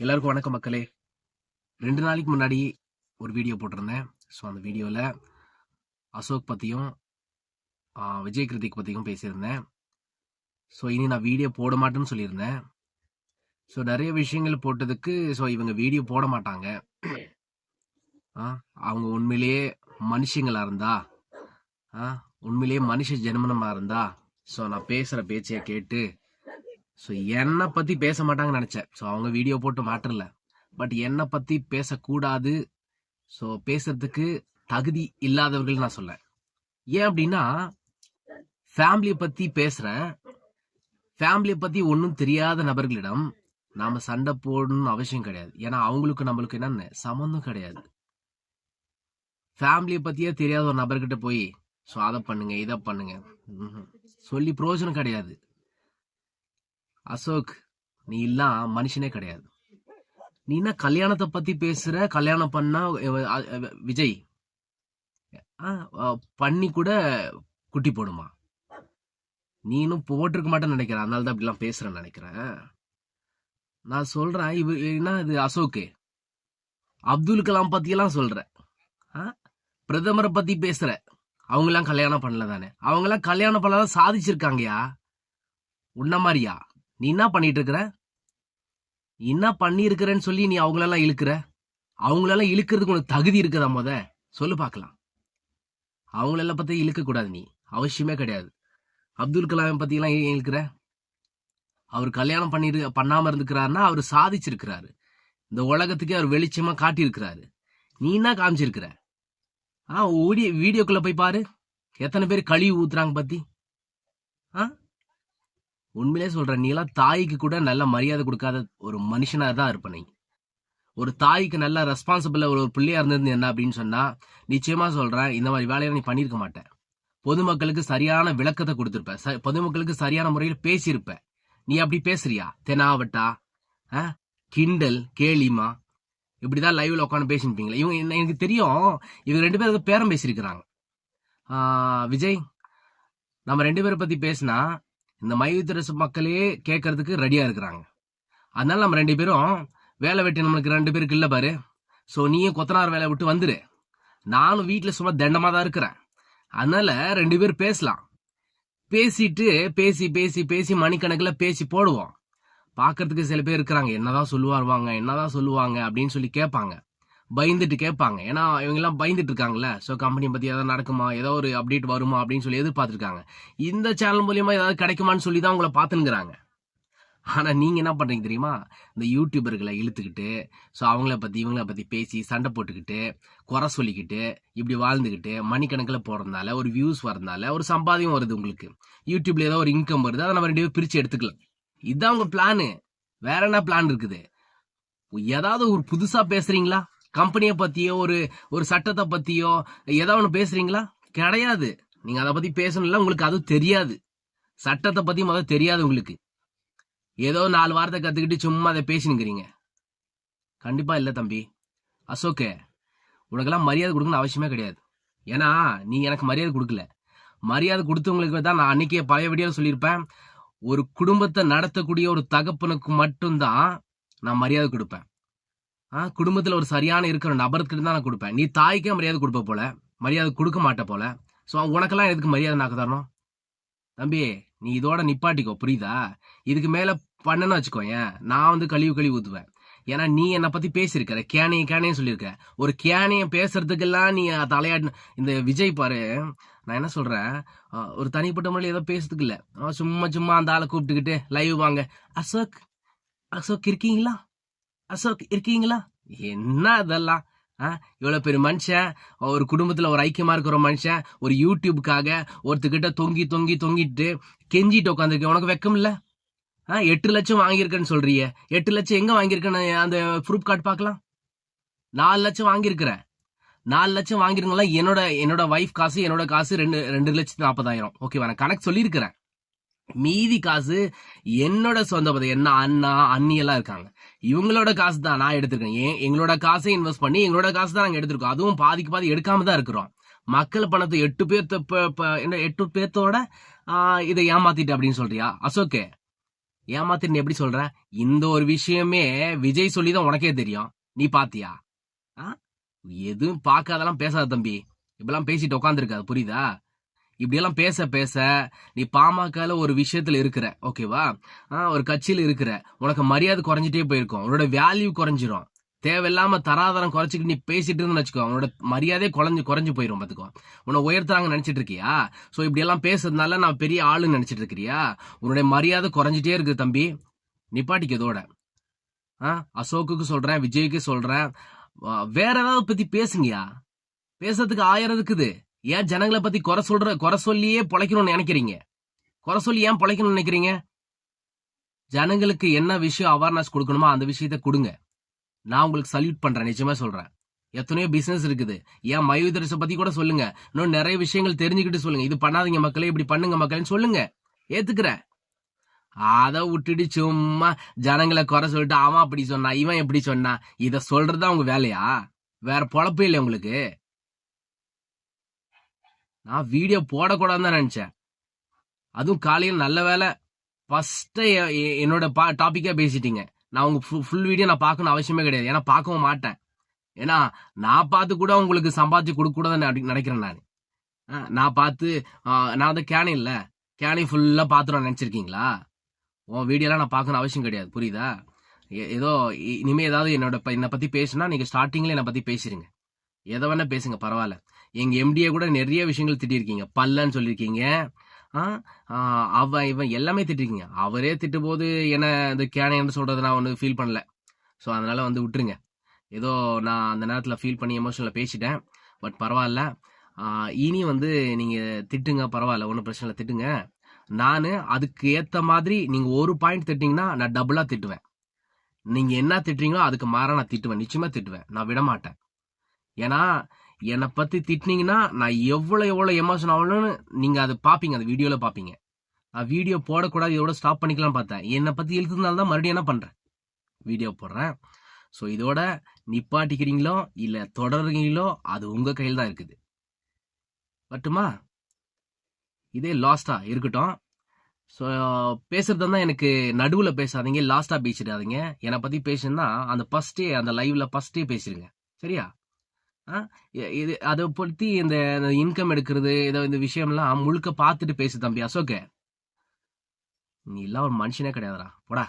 எல்லாருக்கும் வணக்கம் மக்களே. ரெண்டு நாளைக்கு முன்னாடி ஒரு வீடியோ போட்டிருந்தேன். ஸோ அந்த வீடியோவில் அசோக் பற்றியும் விஜய் கிருத்திக் பற்றியும் பேசியிருந்தேன். ஸோ இனி நான் வீடியோ போட மாட்டேன்னு சொல்லியிருந்தேன். ஸோ நிறைய விஷயங்கள் போட்டதுக்கு ஸோ இவங்க வீடியோ போட மாட்டாங்க. ஆ, அவங்க உண்மையிலேயே மனுஷங்களாக இருந்தா? ஆ, உண்மையிலேயே மனுஷ ஜென்மனமாக இருந்தா? ஸோ நான் பேசுகிற பேச்சையை கேட்டு ஸோ என்னை பற்றி பேச மாட்டாங்கன்னு நினச்சேன். ஸோ அவங்க வீடியோ போட்டு மாற்றல. பட் என்னை பற்றி பேசக்கூடாது. ஸோ பேசுறதுக்கு தகுதி இல்லாதவர்கள் நான் சொல்லேன் ஏன் அப்படின்னா ஃபேமிலியை பற்றி பேசுகிறேன் ஃபேமிலியை பற்றி ஒன்றும் தெரியாத நபர்களிடம் நாம் சண்டை போடணும்னு அவசியம் கிடையாது. ஏன்னா அவங்களுக்கு நம்மளுக்கு என்னென்ன சம்மந்தம் கிடையாது. ஃபேமிலியை பற்றியே தெரியாத ஒரு நபர்கிட்ட போய் ஸோ அதை பண்ணுங்க இதை பண்ணுங்க. சொல்லி பிரயோஜனம் கிடையாது. அசோக் நீ எல்லாம் மனுஷனே கிடையாது. நீ என்ன கல்யாணத்தை பத்தி பேசுற? கல்யாணம் பண்ணா விஜய். ஆ, பண்ணி கூட குட்டி போடுமா. நீனும் போட்டிருக்க மாட்டேன்னு நினைக்கிறேன். அதனால தான் இப்படிலாம் பேசுறேன்னு நினைக்கிறேன். நான் சொல்றேன் இவ என்ன இது அசோக்கு? அப்துல் கலாம் பத்தியெல்லாம் சொல்ற ஆ? பிரதமரை பத்தி பேசுற. அவங்கெல்லாம் கல்யாணம் பண்ணல தானே. அவங்கெல்லாம் கல்யாணம் பண்ணலாம் சாதிச்சிருக்காங்கயா? உன்ன மாதிரியா? நீ என்ன பண்ணிட்டு இருக்கிற நீ என்ன பண்ணியிருக்கிறேன்னு சொல்லி நீ அவங்களெல்லாம் இழுக்கிற? அவங்களெல்லாம் இழுக்கிறதுக்கு உனக்கு தகுதி இருக்குதா முத? சொல்லு பார்க்கலாம். அவங்களெல்லாம் பற்றி இழுக்கக்கூடாது நீ. அவசியமே கிடையாது. அப்துல் கலாமை பற்றிலாம் ஏன் இழுக்கிற? அவர் கல்யாணம் பண்ணிரு பண்ணாமல் இருந்துக்கிறாருன்னா அவர் சாதிச்சிருக்கிறாரு. இந்த உலகத்துக்கே அவர் வெளிச்சமாக காட்டியிருக்கிறாரு. நீ என்ன காமிச்சிருக்கிற? ஆ ஓடி வீடியோக்குள்ளே போய் பாரு. எத்தனை பேர் கழிவு ஊத்துறாங்க பற்றி ஆ? உண்மையிலே சொல்கிற நீலாம் தாய்க்கு கூட நல்ல மரியாதை கொடுக்காத ஒரு மனுஷனாக தான் இருப்ப நீ. ஒரு தாய்க்கு நல்ல ரெஸ்பான்சிபிள் ஒரு பிள்ளையாக இருந்தது என்ன அப்படின்னு சொன்னால் நிச்சயமாக சொல்கிறேன் இந்த மாதிரி வேலையை நீ பண்ணியிருக்க மாட்டேன் பொதுமக்களுக்கு சரியான விளக்கத்தை கொடுத்துருப்ப. ச- பொதுமக்களுக்கு சரியான முறையில் பேசியிருப்ப. நீ அப்படி பேசுறியா? தெனாவட்டா? ஆ? கிண்டல் கேலிமா? இப்படிதான் லைவில் உட்காந்து பேசிருப்பீங்களா இவங்க எனக்கு தெரியும் இவங்க ரெண்டு பேரும் பேரம் பேசியிருக்கிறாங்க. விஜய் நம்ம ரெண்டு பேரை பற்றி பேசினா இந்த மையத்திரசு மக்களே கேட்கறதுக்கு ரெடியா இருக்கிறாங்க. அதனால நம்ம ரெண்டு பேரும் வேலை வெட்டி நம்மளுக்கு ரெண்டு பேருக்கு இல்லை பாரு. ஸோ நீயும் கொத்தனார் வேலையை விட்டு வந்துடு நானும் வீட்டில் சும்மா தண்டமாக தான் இருக்கிறேன். அதனால ரெண்டு பேரும் பேசலாம். பேசிட்டு பேசி பேசி பேசி மணிக்கணக்கில் பேசி போடுவோம். பார்க்கறதுக்கு சில பேர் இருக்கிறாங்க. என்னதான் சொல்லுவாருவாங்க என்னதான் சொல்லுவாங்க அப்படின்னு சொல்லி கேட்பாங்க. பயந்துட்டு கேட்பாங்க. ஏன்னா இவங்கெல்லாம் பயந்துட்டு இருக்காங்கல்ல ஸோ கம்பெனி பற்றி ஏதாவது நடக்குமா? ஏதோ ஒரு அப்டேட் வருமா? அப்படின்னு சொல்லி எதிர்பார்த்துருக்காங்க. இந்த சேனல் மூலியமாக ஏதாவது கிடைக்குமான்னு சொல்லி தான் உங்களை பார்த்துங்கிறாங்க ஆனால் நீங்கள் என்ன பண்ணுறீங்க தெரியுமா? இந்த யூடியூபர்களை இழுத்துக்கிட்டு ஸோ அவங்கள பற்றி இவங்கள பற்றி பேசி சண்டை போட்டுக்கிட்டு குறை சொல்லிக்கிட்டு இப்படி வாழ்ந்துக்கிட்டு மணிக்கணக்கில் போறதுனால ஒரு வியூஸ் வரதுனால ஒரு சம்பாதியம் வருது உங்களுக்கு. யூடியூப்ல ஏதோ ஒரு இன்கம் வருது அதை நம்ம ரெண்டு பேரும் எடுத்துக்கலாம். இதுதான் உங்கள் பிளானு வேற என்ன பிளான் இருக்குது? ஏதாவது ஒரு புதுசாக பேசுகிறீங்களா கம்பெனியை பத்தியோ ஒரு ஒரு சட்டத்தை பத்தியோ ஏதாவது ஒன்று பேசுறீங்களா? கிடையாது. நீங்க அதை பத்தி பேசணும்ல உங்களுக்கு அது தெரியாது. சட்டத்தை பத்தி முதல்ல தெரியாது உங்களுக்கு. ஏதோ நாலு வார்த்தை கத்துக்கிட்டு சும்மா அதை பேசினுக்கிறீங்க. கண்டிப்பா இல்லை தம்பி. அசோகே உனக்கெல்லாம் மரியாதை கொடுக்கணும்னு அவசியமே கிடையாது. ஏன்னா நீ எனக்கு மரியாதை கொடுக்கல. மரியாதை கொடுத்தவங்களுக்கு தான் நான் அன்னைக்கே பழைய வீடியோவில் சொல்லியிருப்பேன். ஒரு குடும்பத்தை நடத்தக்கூடிய ஒரு தகப்பனுக்கு மட்டும்தான் நான் மரியாதை கொடுப்பேன். ஆ குடும்பத்தில் ஒரு சரியான இருக்கிற நபருக்கு தான் நான் கொடுப்பேன். நீ தாய்க்கே மரியாதை கொடுப்ப போல மரியாதை கொடுக்க மாட்ட போல. ஸோ உனக்கெல்லாம் எதுக்கு மரியாதை நாக்கு தரணும் தம்பி நீ இதோட நிப்பாட்டிக்கோ புரியுதா? இதுக்கு மேல பண்ணன்னு வச்சுக்கோயேன் நான் வந்து கழிவு கழிவு ஊற்றுவேன் ஏன்னா நீ என்னை பற்றி பேசியிருக்கிற கேனையும் கேனையும் சொல்லியிருக்க. ஒரு கேனையும் பேசுறதுக்கெல்லாம் நீ தலையாடு இந்த விஜய் பாரு நான் என்ன சொல்கிறேன் ஒரு தனிப்பட்ட முறையில் ஏதோ பேசுறதுக்கு இல்லை. சும்மா சும்மா அந்த ஆளை கூப்பிட்டுக்கிட்டு லைவ் வாங்க. அசோக் அசோக் இருக்கீங்களா? அசோக் இருக்கீங்களா? என்ன அதெல்லாம்? ஆ பெரிய மனுஷன் ஒரு குடும்பத்தில் ஒரு ஐக்கியமாக இருக்கிற மனுஷன் ஒரு யூடியூப்காக ஒருத்தக்கிட்ட தொங்கி தொங்கி தொங்கிட்டு கெஞ்சிட்டு உட்காந்துருக்கேன் உனக்கு வெக்கம் இல்லை? ஆ எட்டு லட்சம் வாங்கியிருக்கேன்னு சொல்றியே. எட்டு லட்சம் எங்கே வாங்கியிருக்கேன்னு அந்த ப்ரூஃப் கார்டு பார்க்கலாம். நாலு லட்சம் வாங்கியிருக்கிறேன். நாலு லட்சம் வாங்கிருங்களா என்னோட என்னோட ஒய்ஃப் காசு என்னோட காசு ரெண்டு ரெண்டு லட்சத்து நாற்பதாயிரம் ஓகேவா நான் கணக்கு சொல்லியிருக்கிறேன். மீதி காசு என்னோட சொந்த பதவி என்ன அண்ணா அண்ணி எல்லாம் இருக்காங்க. இவங்களோட காசு தான் நான் எடுத்திருக்கேன். ஏன்? எங்களோட காசை இன்வெஸ்ட் பண்ணி எங்களோட காசு தான் நாங்கள் எடுத்திருக்கோம். அதுவும் பாதிக்கு பாதி எடுக்காம தான் இருக்கிறோம். மக்கள் பணத்தை எட்டு பேர்த்த என்ன எட்டு பேர்த்தோட இதை ஏமாத்திட்டு அப்படின்னு சொல்றியா? அசோகே ஏமாத்திட்டு எப்படி சொல்ற? இந்த ஒரு விஷயமே விஜய் சொல்லி தான் உனக்கே தெரியும். நீ பாத்தியா? ஆ? எதுவும் பார்க்காதெல்லாம் பேசாத தம்பி. இப்பெல்லாம் பேசிட்டு உட்காந்துருக்காது புரியுதா? இப்படியெல்லாம் பேச பேச நீ பாமகவில் ஒரு விஷயத்தில் இருக்கிற ஓகேவா ஆ, ஒரு கட்சியில் இருக்கிற. உனக்கு மரியாதை குறைஞ்சிட்டே போயிருக்கும். உன்னோட வேல்யூ குறைஞ்சிரும். தேவையில்லாம தராதரம் குறைச்சிக்கிட்டு நீ பேசிட்டு இருந்துன்னு வச்சுக்கோ உன்னோட மரியாதையே குறைஞ்சு குறைஞ்சு போயிடும் பார்த்துக்கோ உன்னை உயர்த்துறாங்க நினைச்சிட்டு இருக்கியா? ஸோ இப்படியெல்லாம் பேசுறதுனால நான் பெரிய ஆளுன்னு நினைச்சிட்டு இருக்கிறியா? உன்னுடைய மரியாதை குறைஞ்சிட்டே இருக்கு தம்பி. நிப்பாட்டிக்கு இதோட. ஆ, அசோக்குக்கு சொல்றேன் விஜய்க்கு சொல்றேன். வேற ஏதாவது பத்தி பேசுங்கயா பேசுறதுக்கு ஆயிரம் இருக்குது. ஏன் ஜனங்களை பத்தி குறை சொல்ற குறை சொல்லியே பொழைக்கணும்னு நினைக்கிறீங்க? குறை சொல்லி ஏன் பொழைக்கணும்னு நினைக்கிறீங்க? ஜனங்களுக்கு என்ன விஷயம் அவேர்னஸ் கொடுக்கணுமோ அந்த விஷயத்த கொடுங்க. நான் உங்களுக்கு சல்யூட் பண்றேன் நிஜமா சொல்றேன். எத்தனையோ பிசினஸ் இருக்குது. ஏன் மயூதரச பத்தி கூட சொல்லுங்க. இன்னும் நிறைய விஷயங்கள் தெரிஞ்சுக்கிட்டு சொல்லுங்க. இது பண்ணாதீங்க மக்களே இப்படி பண்ணுங்க மக்களே சொல்லுங்க. ஏத்துக்கிறேன் அதை விட்டுட்டு சும்மா ஜனங்களை குறை சொல்லிட்டு அவன் அப்படி சொன்னா இவன் எப்படி சொன்னா இதை சொல்றதா உங்க வேலையா? வேற பொழப்பே இல்லை உங்களுக்கு? நான் வீடியோ போடக்கூடாதுன்னு தான் நினச்சேன். அதுவும் காலையில் நல்ல வேலை ஃபஸ்ட்டு என்னோட பா டாப்பிக்காக பேசிட்டீங்க. நான் உங்கள் ஃபுல் ஃபுல் வீடியோ நான் பார்க்கணும் அவசியமே கிடையாது. ஏன்னா பார்க்கவும் மாட்டேன். ஏன்னா நான் பார்த்து கூட உங்களுக்கு சம்பாதிச்சு கொடுக்கக்கூடாதுன்னு நினைக்கிறேன் நான். ஆ, நான் பார்த்து நான் வந்து கேனே இல்லை. கேனே ஃபுல்லாக பார்த்துருவேன் நினச்சிருக்கீங்களா? உன் வீடியோலாம் நான் பார்க்கணும் அவசியம் கிடையாது. புரியுதா? ஏ- ஏதோ இனிமேல் ஏதாவது என்னோட என்னை பற்றி பேசுனா நீங்கள் ஸ்டார்டிங்கில் என்னை பற்றி பேசிடுங்க எதை வேணால் பேசுங்க பரவாயில்ல. எங்கள் எம்டிஏ கூட நிறைய விஷயங்கள் திட்டிருக்கீங்க. பல்லன்னு சொல்லியிருக்கீங்க அவன் இவன் எல்லாமே திட்டிருக்கீங்க. அவரே திட்டும்போது என்ன இந்த கேனைன்னு சொல்கிறது நான் ஒன்று ஃபீல் பண்ணல. ஸோ அதனால் வந்து விட்டுருங்க. ஏதோ நான் அந்த நேரத்தில் ஃபீல் பண்ணி எமோஷனில் பேசிட்டேன். பட் பரவாயில்ல. இனி வந்து நீங்கள் திட்டுங்க பரவாயில்ல. ஒன்றும் பிரச்சனை இல்லை. திட்டுங்க. நான் அதுக்கு ஏற்ற மாதிரி நீங்கள் ஒரு பாயிண்ட் திட்டிங்கன்னா நான் டபுளாக திட்டுவேன். நீங்கள் என்ன திட்டுறீங்களோ அதுக்கு மாற நான் திட்டுவேன். நிச்சயமாக திட்டுவேன். நான் விட மாட்டேன் ஏன்னா என்னை பற்றி திட்டினீங்கன்னா நான் எவ்வளோ எவ்வளோ எமோஷன் ஆகணும்னு நீங்கள் அதை பார்ப்பீங்க அந்த வீடியோவில் பார்ப்பீங்க நான் வீடியோ போடக்கூடாது இதோட ஸ்டாப் பண்ணிக்கலாம் பார்த்தேன். என்னை பற்றி இழுத்ததுனால தான் மறுபடியும் என்ன பண்ணுறேன் வீடியோ போடுறேன். ஸோ இதோட நிப்பாட்டிக்கிறீங்களோ இல்லை தொடர்றீங்களோ அது உங்கள் கையில் தான் இருக்குது. பட்டுமா இதே லாஸ்ட்டாக இருக்கட்டும். ஸோ பேசுகிறது தான் எனக்கு நடுவில் பேசாதீங்க லாஸ்ட்டாக பேசிடாதீங்க. என்னை பற்றி பேசுனா அந்த ஃபஸ்ட்டே அந்த லைவில் ஃபஸ்ட்டே பேசிடுங்க சரியா? இது அதை பற்றி இந்த இன்கம் எடுக்கிறது இதை இந்த விஷயம்லாம் முழுக்க பார்த்துட்டு பேசு தம்பி அசோக்கு. நீ எல்லாம் ஒரு மனுஷனே கிடையாதுடா. போடா.